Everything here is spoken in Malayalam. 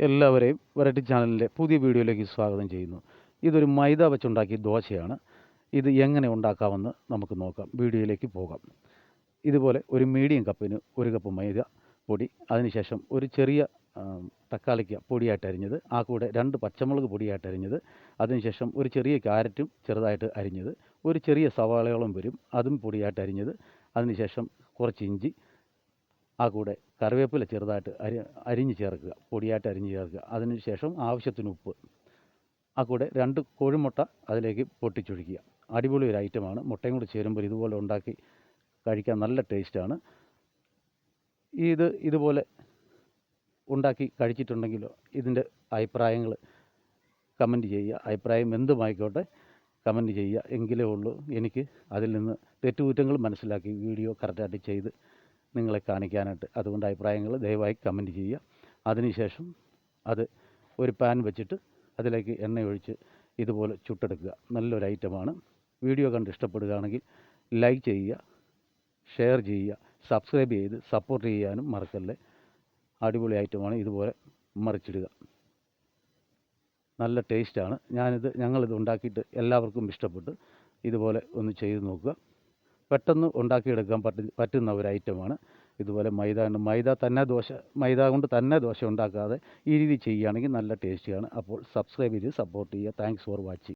എല്ലാവരെയും വെറൈറ്റി ചാനലിന്റെ പുതിയ വീഡിയോയിലേക്ക് സ്വാഗതം ചെയ്യുന്നു. ഇതൊരു മൈദ വെച്ചുണ്ടാക്കിയ ദോശയാണ്. ഇത് എങ്ങനെ ഉണ്ടാക്കാമെന്ന് നമുക്ക് നോക്കാം. വീഡിയോയിലേക്ക് പോകാം. ഇതുപോലെ ഒരു മീഡിയം കപ്പിന് ഒരു കപ്പ് മൈദ പൊടി അതിനുശേഷം ഒരു ചെറിയ തക്കാളിക്ക പൊടിയായിട്ട് അരിഞ്ഞത് ആ കൂടെ രണ്ട് പച്ചമുളക് പൊടിയായിട്ട് അരിഞ്ഞത് അതിനുശേഷം ഒരു ചെറിയ ക്യാരറ്റും ചെറുതായിട്ട് അരിഞ്ഞത് ഒരു ചെറിയ സവാളയോളം വരും അതും പൊടിയായിട്ട് അരിഞ്ഞത് അതിനുശേഷം കുറച്ച് ഇഞ്ചി ആ കൂടെ കറിവേപ്പില ചെറുതായിട്ട് അരി അരിഞ്ഞ് ചേർക്കുക പൊടിയായിട്ട് അരിഞ്ഞ് ചേർക്കുക. അതിനുശേഷം ആവശ്യത്തിന് ഉപ്പ്. ആ കൂടെ രണ്ട് കോഴിമുട്ട അതിലേക്ക് പൊട്ടിച്ചൊഴിക്കുക. അടിപൊളി ഒരു ഐറ്റമാണ് മുട്ടയും കൂടി ചേരുമ്പോൾ ഇതുപോലെ ഉണ്ടാക്കി കഴിക്കാൻ നല്ല ടേസ്റ്റാണ് ഇത് ഇതുപോലെ ഉണ്ടാക്കി കഴിച്ചിട്ടുണ്ടെങ്കിലോ ഇതിന്റെ അഭിപ്രായങ്ങൾ കമന്റ് ചെയ്യുക. അഭിപ്രായം എന്തുമായിക്കോട്ടെ കമന്റ് ചെയ്യുക. എങ്കിലേ ഉള്ളൂ. എനിക്ക് അതിൽ നിന്ന് തെറ്റുകുറ്റങ്ങൾ മനസ്സിലാക്കി വീഡിയോ കറക്റ്റായിട്ട് ചെയ്ത് നിങ്ങളെ കാണിക്കാനായിട്ട്. അതുകൊണ്ട് അഭിപ്രായങ്ങൾ ദയവായി കമന്റ് ചെയ്യുക. അതിനുശേഷം അത് ഒരു പാൻ വെച്ചിട്ട് അതിലേക്ക് എണ്ണ ഒഴിച്ച് ഇതുപോലെ ചുട്ടെടുക്കുക. നല്ലൊരു ഐറ്റമാണ് വീഡിയോ കണ്ട് ഇഷ്ടപ്പെടുകയാണെങ്കിൽ ലൈക്ക് ചെയ്യുക ഷെയർ ചെയ്യുക സബ്സ്ക്രൈബ് ചെയ്ത് സപ്പോർട്ട് ചെയ്യാനും മറക്കല്ലേ. അടിപൊളി ഐറ്റമാണ് ഇതുപോലെ മറിച്ചിടുക. നല്ല ടേസ്റ്റാണ് ഞാനിത് ഞങ്ങളിത് ഉണ്ടാക്കിയിട്ട് എല്ലാവർക്കും ഇഷ്ടപ്പെട്ട് ഇതുപോലെ ഒന്ന് ചെയ്ത് നോക്കുക. പെട്ടെന്ന് ഉണ്ടാക്കിയെടുക്കാൻ പറ്റി പറ്റുന്ന ഒരു ഐറ്റമാണ്. ഇതുപോലെ മൈദ കൊണ്ട് മൈദ തന്നെ ദോശ മൈദ കൊണ്ട് തന്നെ ദോശ ഉണ്ടാക്കാതെ ഈ രീതി ചെയ്യുകയാണെങ്കിൽ നല്ല ടേസ്റ്റിയാണ്. അപ്പോൾ സബ്സ്ക്രൈബ് ചെയ്ത് സപ്പോർട്ട് ചെയ്യുക. Thanks for watching